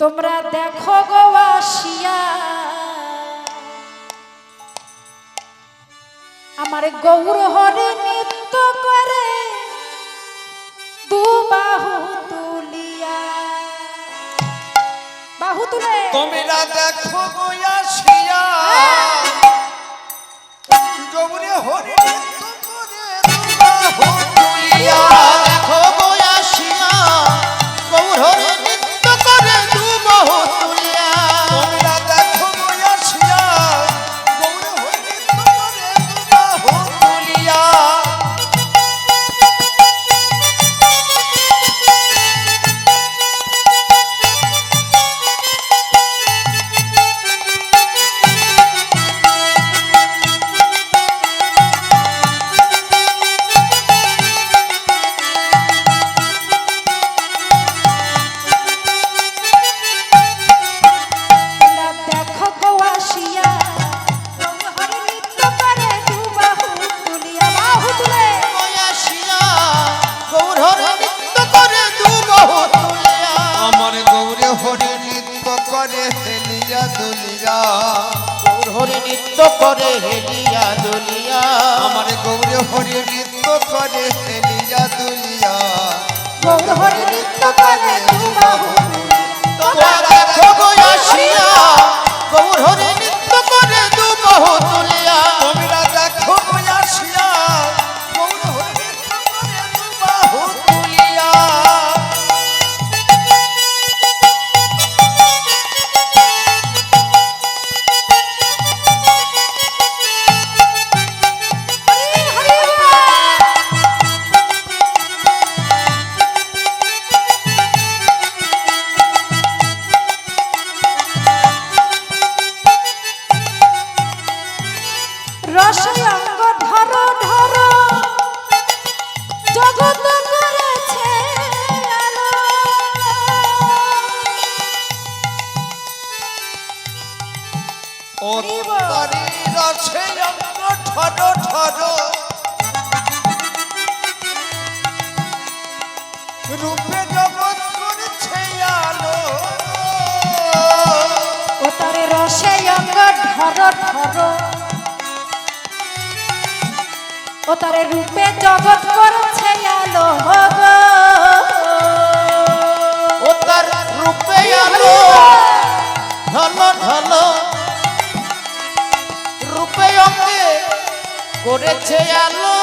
তোমরা দেখো গো আসিয়া। আমার গৌর হরে নৃত্য করে, দু বাহু তুলিয়া। বাহু তুলে। তোমরা দেখো গৌরহরে নৃত্য করে হেলিয়া দুলিয়া। আমার গৌর হরি নৃত্য করে হেলিয়া দুলিয়া। গৌর হরি নৃত্য করে তোমার গৌর হরি রসই অঙ্গ ধরো ধরো। জগত করেছে আলো। ও তারি রসে অঙ্গ ঠর ঠর রূপে জগৎ করেছে আলো। ও তারে রসে অঙ্গ ধরো ধরো। ও তারে রূপে জগৎ করেছে আলো। ও তার রূপে আলো। ঢল ঢল রূপে অঙ্গে করেছে আলো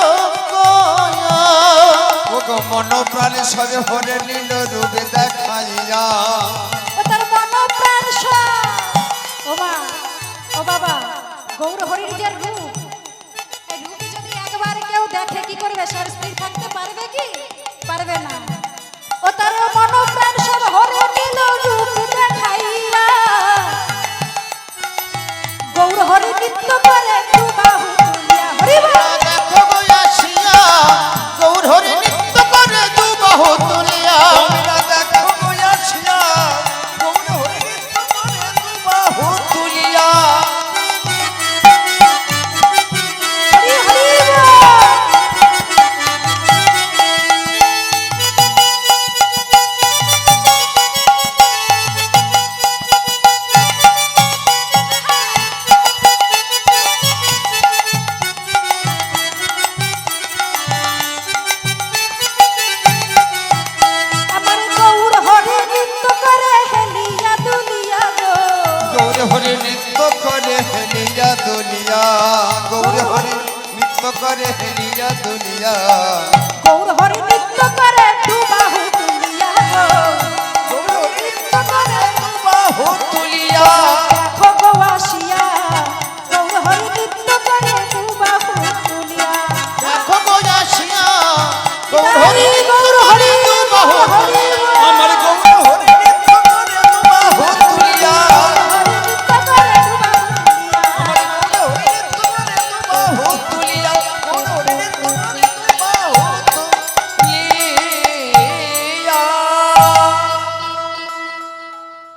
মন প্রাণে সবে হরে নীল রূপে দেখাইয়া। ও তার মন প্রাণ সব। ও ও বাবা গৌর হরির যে রূপ। দেখে কি করবে সার স্থির থাকতে পারবে কি? পারবে না। ও তার মনোপ্রাণ সব হরে নীল রূপ দেখাইয়া। গৌর হরি নৃত্য করে দু বাহু তুলিয়া হরি হরি নৃত্য করে হেলিয়া দুনিয়া গৌর হরে নৃত্য করে হরে নৃত্য